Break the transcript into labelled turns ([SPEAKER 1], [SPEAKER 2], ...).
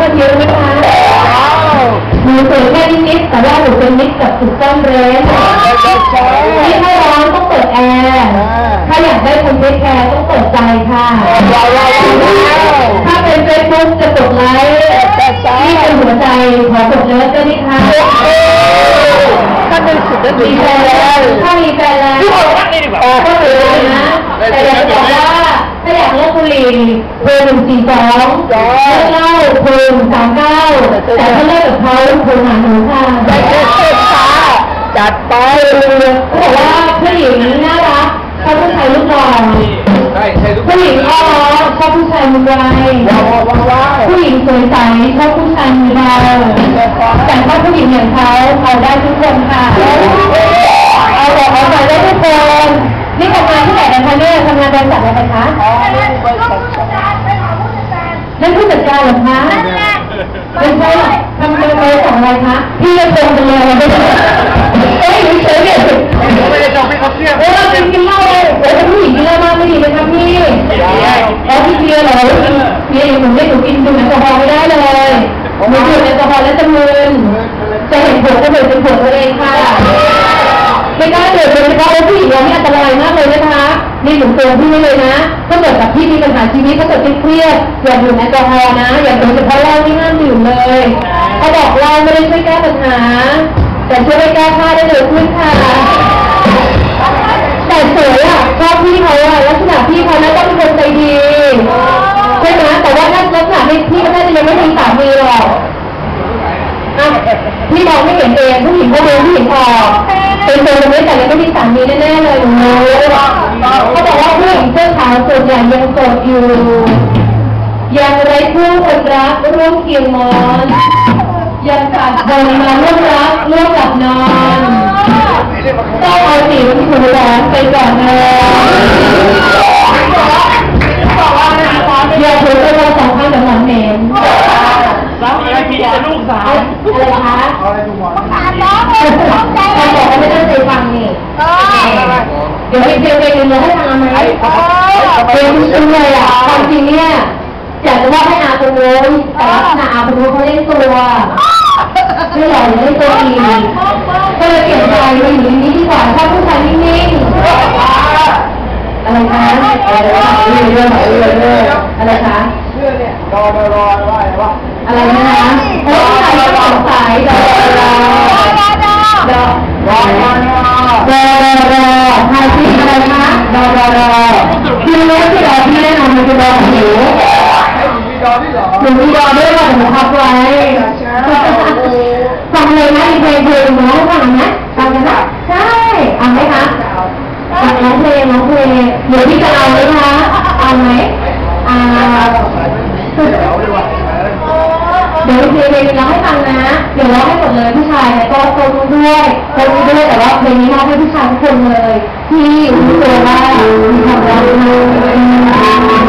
[SPEAKER 1] กันเยอะไหมคะหนูสวยแค่นิดๆแต่ว่าหนูเป็นมิตรกับสุดต้นเรสนี่ถ้าร้อนต้องเปิดแอร์ถ้าอยากได้คนเทคแคร์ต้องเปิดใจค่ะถ้าเป็นเฟซบุ๊กจะกดไลค์นี่เป็นหัวใจขอกดเลิฟด้วยนี่ค่ะ
[SPEAKER 2] ถ้าเป็นสุดแล้ว
[SPEAKER 1] มีแฟนแล้วถ้ามีแฟนแล้ว
[SPEAKER 2] พี่บอกว่านี่ดีกว่า
[SPEAKER 1] ก็เลยนะแต่อยากจะ บุหรี่เบอร์หนึ่งสี่สองเลิกเล้าเบอร์หนึ่งสามเก้าแต่ถ้าเลิกกับเขาโทรหาหนูค่ะ
[SPEAKER 2] ได้แค่เส้นฟ้าจัดไป
[SPEAKER 1] เขาบอกว่าผู้หญิงนี้น่ารักชอบผู้ชายลูกหล่อ
[SPEAKER 3] ใช่ใช่ทุก
[SPEAKER 1] ผู้หญิงอ้อชอบผู้ชายมือไว
[SPEAKER 2] ว้าวว้าวว้าว
[SPEAKER 1] ผู้หญิงสวยใสชอบผู้ชายมือเบาแต่ถ้าผู้หญิงอย่างเขาเอาได้ทุกคนค่ะ เอาบอกเอาใจได้ทุกคน นี่ทำงานที่ไหนกันคะเนี่ยทำงานบริษัทอะไรกันคะ
[SPEAKER 2] อ๋อนี่บริษัท
[SPEAKER 1] นั่นผู้จัดการเหรอคะไม่ใช่หรอกทำงานบริษัทอะไรคะ พี่จะตรงกันเลยไม่ใช่เอ้ยเฉยๆเนี่ย
[SPEAKER 2] ไม่ได้จองไม่เขาเสียบ
[SPEAKER 1] เออกินกินเหล้าเลยโอ้ยผู้หญิงกินเหล้ามากไม่ดีเลยครับพี่แล้วพี่เบียร์เหรอพี่หนูไม่หนูกินดื่มแอลกอฮอล์ไม่ได้เลยหนูดื่มแอลกอฮอล์แล้วจะมึนจะเห็นผลก็เลยเป็นผลตัวเองค่ะ ไม่ได้เลยโดยเฉพาะผู้หญิงเรานี่อันตรายมากเลย นี่หนูเตือนพี่เลยนะ ถ้าเกิดกับพี่มีปัญหาชีวิตถ้าเกิดเครียดอย่าดื่มแอลกอฮอล์นะ อย่าโดยเฉพาะเหล้านี่ห้ามดื่มเลยเขาบอกเหล้าไม่ได้ช่วยแก้ปัญหา แต่ช่วยให้แก้ผ้าได้เลยขึ้นค่ะ แต่สวยอะชอบพี่เขาอะลักษณะพี่เขานะก็เป็นคนใจดีใช่ไหมแต่ว่าลักษณะพี่เขาน่าจะยังไม่มีสามีหรอกอะพี่มองไม่เห็นเองผู้หญิงก็ดูผู้หญิงออกเป็นตัวคนนี้แต่ยังไม่มีสามีแน่ๆเลยหนูเขาบอกว่าผู้หญิงเสื้อขาวส่วนใหญ่ยังโสดอยู่ ยังไร้คู่คนรักร่วมเคียงนอน ยังขาดคนมาร่วมรักร่วมหลับนอนต้องเอาสีมันถูร้อนไปก่อนเลยอย่าถือไปเราสองข้างเดี๋ยวหมอนเหม็น
[SPEAKER 2] รับอะไรพี่จะลูกสาว
[SPEAKER 1] อะไรคะ
[SPEAKER 2] อะไรดูหมอน
[SPEAKER 1] ใครบอกว่าไม่ตั้งใจฟังนี่ เดี๋ยวเพลงเพลงนึงเราให้ฟังไหมเพลงคุณเลยอะความจริงเนี่ยอยากจะว่าให้อาคนนู้นแต่ลักษณะอาคนนู้นเขาเล่นตัวไม่หล่อเลยเล่นตัวอีกก็เลยเปลี่ยนใจมาอยู่ในนี้ดีกว่าชอบผู้ชายนิ่งๆอะไรคะอะไรคะเรื่อยๆเรื่อยๆอะไรคะ
[SPEAKER 2] เชื่อเนี่ยรอรอรอว่าอะไรวะ
[SPEAKER 1] อะไรนะคะโอ้ยใส่กระเป๋าสายดอรอดอ
[SPEAKER 2] รอรอรอ
[SPEAKER 1] รอรอไทยที่อะไรคะรอรอรอคือเรื่องที่รอพี่แน่นอน มันจะรอหิว
[SPEAKER 2] มีรอที่หรอ
[SPEAKER 1] หนูมีรอด้วยว่าหนูพับไว้ฟังเลยนะอีเพลงเพลงน้องฟังนะฟังกันนะใช่เอาไหมคะร้องเพลงร้องเพลงเดี๋ยวพี่จะเอาไหมคะเอาไหมอ่าเดี๋ยวเพลงเพลงร้องให้ฟังนะ เดี๋ยวร้องให้หมดเลยผู้ชายแล้วก็คนนู้นด้วยคนนู้นด้วยแต่ว่าเพลงนี้ร้องให้ผู้ชายทุกคนเลย ที่รู้ตัวว่ามีความรัก